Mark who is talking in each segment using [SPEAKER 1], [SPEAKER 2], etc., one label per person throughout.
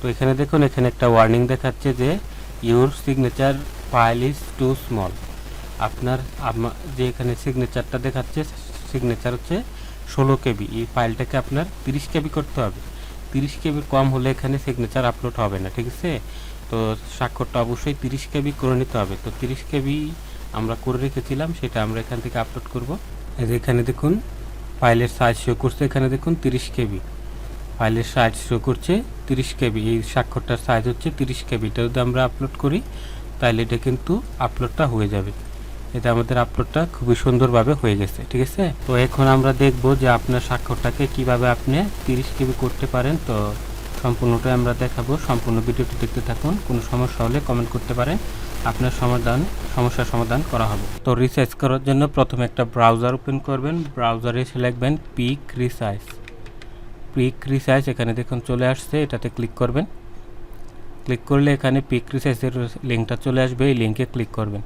[SPEAKER 1] তো এখানে দেখুন, এখানে একটা ওয়ার্নিং দেখাচ্ছে যে your signature file is too small আপনার যে এখানে সিগনেচারটা দেখাচ্ছে সিগনেচার হচ্ছে ষোলো কেবি। এই ফাইলটাকে আপনার তিরিশ কেবি করতে হবে। তিরিশ কেবির কম হলে এখানে সিগনেচার আপলোড হবে না, ঠিক আছে? তো স্বাক্ষরটা অবশ্যই তিরিশ কেবি করে নিতে হবে। তো তিরিশ কেবি আমরা করে রেখেছিলাম, সেটা আমরা এখান থেকে আপলোড করব। এখানে দেখুন ফাইলের সাইজ শো করছে। এখানে দেখুন তিরিশ কেবি। ফাইলের সাইজ শো করছে, তিরিশ কেবি, এই স্বাক্ষরটার সাইজ হচ্ছে তিরিশ কেবি। এটা যদি আমরা আপলোড করি তাহলে এটা কিন্তু আপলোডটা হয়ে যাবে। এটা আমাদের আপলোডটা খুবই সুন্দরভাবে হয়ে গেছে, ঠিক আছে? তো এখন আমরা দেখব যে আপনার স্বাক্ষরটাকে কীভাবে আপনি তিরিশ কেবি করতে পারেন। তো সম্পূর্ণটাই আমরা দেখাবো। সম্পূর্ণ ভিডিওটি দেখতে থাকুন। কোনো সমস্যা হলে কমেন্ট করতে পারেন। আপনার সমাধান, সমস্যার সমাধান করা হবে। তো রিসার্চ করার জন্য প্রথমে একটা ব্রাউজার ওপেন করবেন। ব্রাউজারে এসে লিখবেন পিক রিসার্চ পিক রিসার্চ এখানে দেখুন চলে আসছে, এটাতে ক্লিক করবেন। ক্লিক করলে এখানে পিক রিসার্চের লিঙ্কটা চলে আসবে, এই লিঙ্কে ক্লিক করবেন।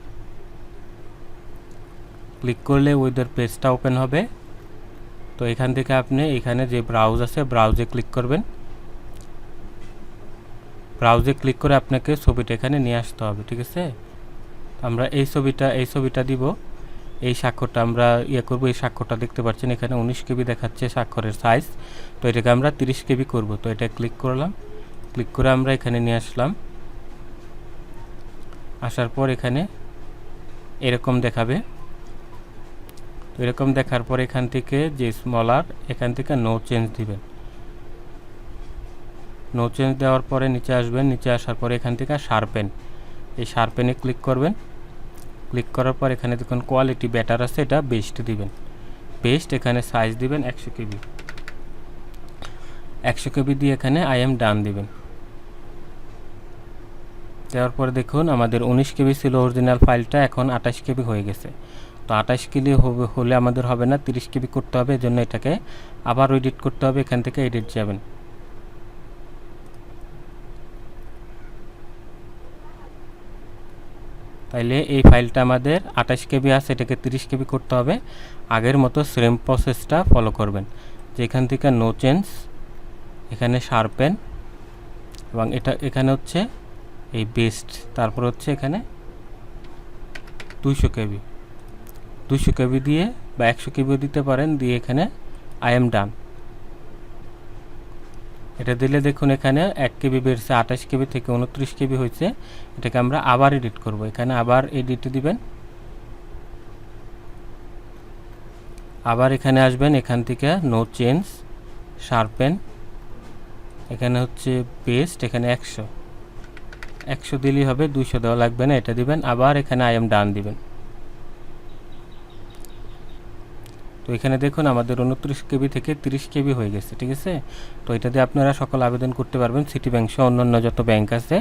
[SPEAKER 1] ক্লিক করলে ওইদের পেজটা ওপেন হবে। তো এখান থেকে আপনি এখানে যে ব্রাউজ আছে ব্রাউজে ক্লিক করবেন। ব্রাউজে ক্লিক করে আপনাকে ছবিটা এখানে নিয়ে আসতে হবে, ঠিক আছে? আমরা এই ছবিটা এই ছবিটা দিব। এই স্বাক্ষরটা আমরা ইয়ে করব, এই স্বাক্ষরটা দেখতে পাচ্ছেন, এখানে উনিশ কেবি দেখাচ্ছে স্বাক্ষরের সাইজ তো এটাকে আমরা তিরিশ কেবি করব। তো এটা ক্লিক করলাম। ক্লিক করে আমরা এখানে নিয়ে আসলাম। আসার পর এখানে এরকম দেখাবে। তো এরকম দেখার পর এখান থেকে যে স্মলার এখান থেকে নো চেঞ্জ দিবেন নো চেঞ্জ দেওয়ার পরে নিচে আসবেন, নিচে আসার পরে এখান থেকে শার্পেন এই শার্পেনে ক্লিক করবেন। ক্লিক করার পর এখানে দেখুন কোয়ালিটি বেটার আছে, এটা বেস্ট দিবেন। বেস্ট এখানে সাইজ দিবেন একশো কেবি। একশো কেবি দিয়ে এখানে আই এম ডান দিবেন। দেওয়ার পরে দেখুন আমাদের উনিশ কেবি ছিল অরিজিনাল ফাইলটা এখন আঠাশ কেবি হয়ে গেছে। তো আঠাশ কেবি হবে হলে আমাদের হবে না, তিরিশ কেবি করতে হবে, এজন্য এটাকে আবার এডিট করতে হবে, এখান থেকে এডিট যাবেন। তাইলে এই ফাইলটা আমাদের আঠাশ কেবি আছে এটাকে তিরিশ কেবি করতে হবে। আগের মতো সেম প্রসেসটা ফলো করবেন। যেখান থেকে নো চেঞ্জ এখানে শার্পেন এবং এটা এখানে হচ্ছে এই বেস্ট তারপর হচ্ছে এখানে দুইশো কেবি। দুইশো কেবি দিয়ে বা একশো কেবিও দিতে পারেন, দিয়ে এখানে আই এম ডান এটা দিলে দেখুন এখানে এক কেবি বেড়েছে, আঠাশ কেবি থেকে উনত্রিশ কেবি হয়েছে। এটাকে আমরা আবার এডিট করব। এখানে আবার এডিট দিবেন। আবার এখানে আসবেন, এখান থেকে নো চেঞ্জ শার্পেন এখানে হচ্ছে বেস্ট এখানে একশো। একশো দিলেই হবে, দুইশো দেওয়া লাগবে না, এটা দিবেন। আবার এখানে আই এম ডান দিবেন। তো এখানে দেখুন আমাদের উনত্রিশ কেবি থেকে তিরিশ কেবি হয়ে গেছে, ঠিক আছে? তো এটা দিয়ে আপনারা সকল আবেদন করতে পারবেন। সিটি ব্যাংক সহ অন্যান্য যত ব্যাংক আছে,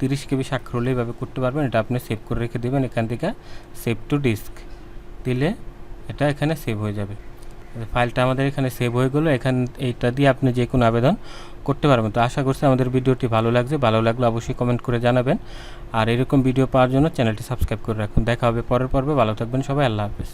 [SPEAKER 1] তিরিশ কেবি স্বাক্ষর হলে এইভাবে করতে পারবেন। এটা আপনি সেভ করে রেখে দেবেন এখান থেকে সেভ টু ডিস্ক দিলে এটা এখানে সেভ হয়ে যাবে। ফাইলটা আমাদের এখানে সেভ হয়ে গেলো। এখান, এইটা দিয়ে আপনি যে কোনো আবেদন করতে পারবেন। তো আশা করছি আমাদের ভিডিওটি ভালো লাগছে। ভালো লাগলে অবশ্যই কমেন্ট করে জানাবেন। আর এরকম ভিডিও পাওয়ার জন্য চ্যানেলটি সাবস্ক্রাইব করে রাখুন। দেখা হবে পরের পর্বে। ভালো থাকবেন সবাই। আল্লাহ হাফেজ।